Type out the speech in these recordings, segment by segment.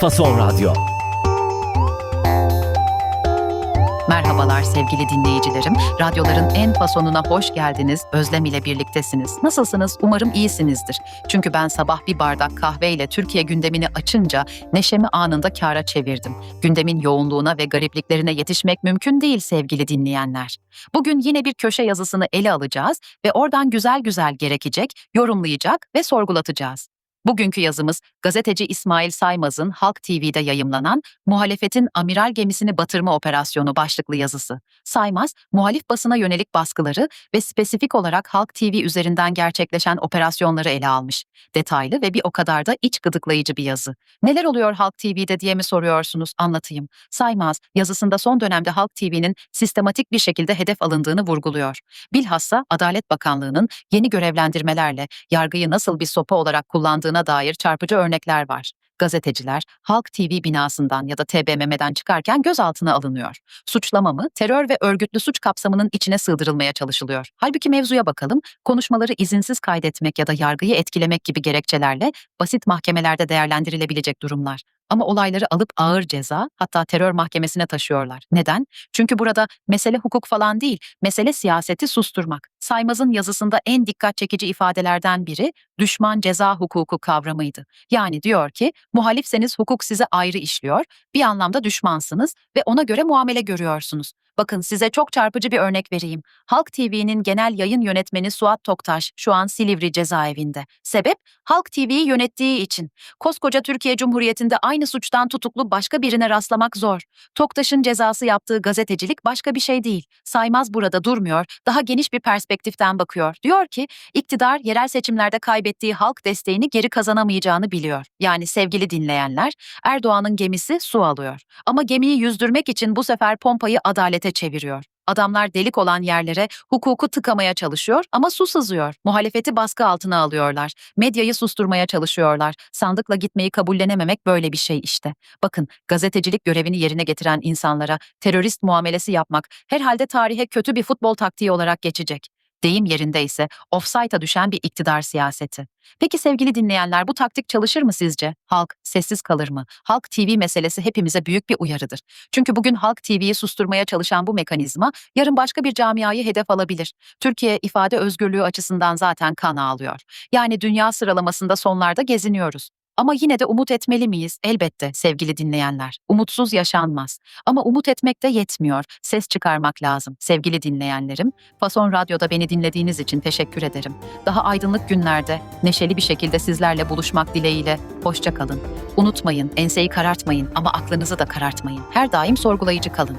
Fason Radyo. Merhabalar sevgili dinleyicilerim. Radyoların en fasonuna hoş geldiniz. Özlem ile birliktesiniz. Nasılsınız? Umarım iyisinizdir. Çünkü ben sabah bir bardak kahveyle Türkiye gündemini açınca neşemi anında kâra çevirdim. Gündemin yoğunluğuna ve garipliklerine yetişmek mümkün değil sevgili dinleyenler. Bugün yine bir köşe yazısını ele alacağız ve oradan güzel güzel gerekecek, yorumlayacak ve sorgulatacağız. Bugünkü yazımız gazeteci İsmail Saymaz'ın Halk TV'de yayımlanan Muhalefetin amiral gemisini batırma operasyonu başlıklı yazısı. Saymaz, muhalif basına yönelik baskıları ve spesifik olarak Halk TV üzerinden gerçekleşen operasyonları ele almış. Detaylı ve bir o kadar da iç gıdıklayıcı bir yazı. Neler oluyor Halk TV'de diye mi soruyorsunuz? Anlatayım. Saymaz, yazısında son dönemde Halk TV'nin sistematik bir şekilde hedef alındığını vurguluyor. Bilhassa Adalet Bakanlığı'nın yeni görevlendirmelerle yargıyı nasıl bir sopa olarak kullandığına dair çarpıcı örnekler var. Gazeteciler Halk TV binasından ya da TBMM'den çıkarken gözaltına alınıyor. Suçlama mı, terör ve örgütlü suç kapsamının içine sığdırılmaya çalışılıyor. Halbuki mevzuya bakalım, konuşmaları izinsiz kaydetmek ya da yargıyı etkilemek gibi gerekçelerle basit mahkemelerde değerlendirilebilecek durumlar. Ama olayları alıp ağır ceza, hatta terör mahkemesine taşıyorlar. Neden? Çünkü burada mesele hukuk falan değil, mesele siyaseti susturmak. Saymaz'ın yazısında en dikkat çekici ifadelerden biri düşman ceza hukuku kavramıydı. Yani diyor ki muhalifseniz hukuk size ayrı işliyor, bir anlamda düşmansınız ve ona göre muamele görüyorsunuz. Bakın size çok çarpıcı bir örnek vereyim. Halk TV'nin genel yayın yönetmeni Suat Toktaş şu an Silivri cezaevinde. Sebep Halk TV'yi yönettiği için. Koskoca Türkiye Cumhuriyeti'nde aynı suçtan tutuklu başka birine rastlamak zor. Toktaş'ın cezası yaptığı gazetecilik başka bir şey değil. Saymaz burada durmuyor, daha geniş bir perspektiften bakıyor. Diyor ki, iktidar yerel seçimlerde kaybettiği halk desteğini geri kazanamayacağını biliyor. Yani sevgili dinleyenler, Erdoğan'ın gemisi su alıyor. Ama gemiyi yüzdürmek için bu sefer pompayı adalete çeviriyor. Adamlar delik olan yerlere hukuku tıkamaya çalışıyor ama su sızıyor. Muhalefeti baskı altına alıyorlar. Medyayı susturmaya çalışıyorlar. Sandıkla gitmeyi kabullenememek böyle bir şey işte. Bakın gazetecilik görevini yerine getiren insanlara terörist muamelesi yapmak herhalde tarihe kötü bir futbol taktiği olarak geçecek. Deyim yerinde ise offside'a düşen bir iktidar siyaseti. Peki sevgili dinleyenler bu taktik çalışır mı sizce? Halk sessiz kalır mı? Halk TV meselesi hepimize büyük bir uyarıdır. Çünkü bugün Halk TV'yi susturmaya çalışan bu mekanizma yarın başka bir camiayı hedef alabilir. Türkiye ifade özgürlüğü açısından zaten kan ağlıyor. Yani dünya sıralamasında sonlarda geziniyoruz. Ama yine de umut etmeli miyiz? Elbette sevgili dinleyenler. Umutsuz yaşanmaz. Ama umut etmek de yetmiyor. Ses çıkarmak lazım. Sevgili dinleyenlerim, Fason Radyo'da beni dinlediğiniz için teşekkür ederim. Daha aydınlık günlerde neşeli bir şekilde sizlerle buluşmak dileğiyle hoşça kalın. Unutmayın, enseyi karartmayın ama aklınızı da karartmayın. Her daim sorgulayıcı kalın.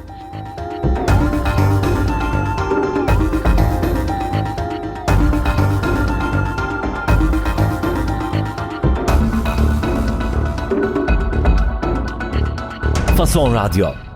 Fason Radyo.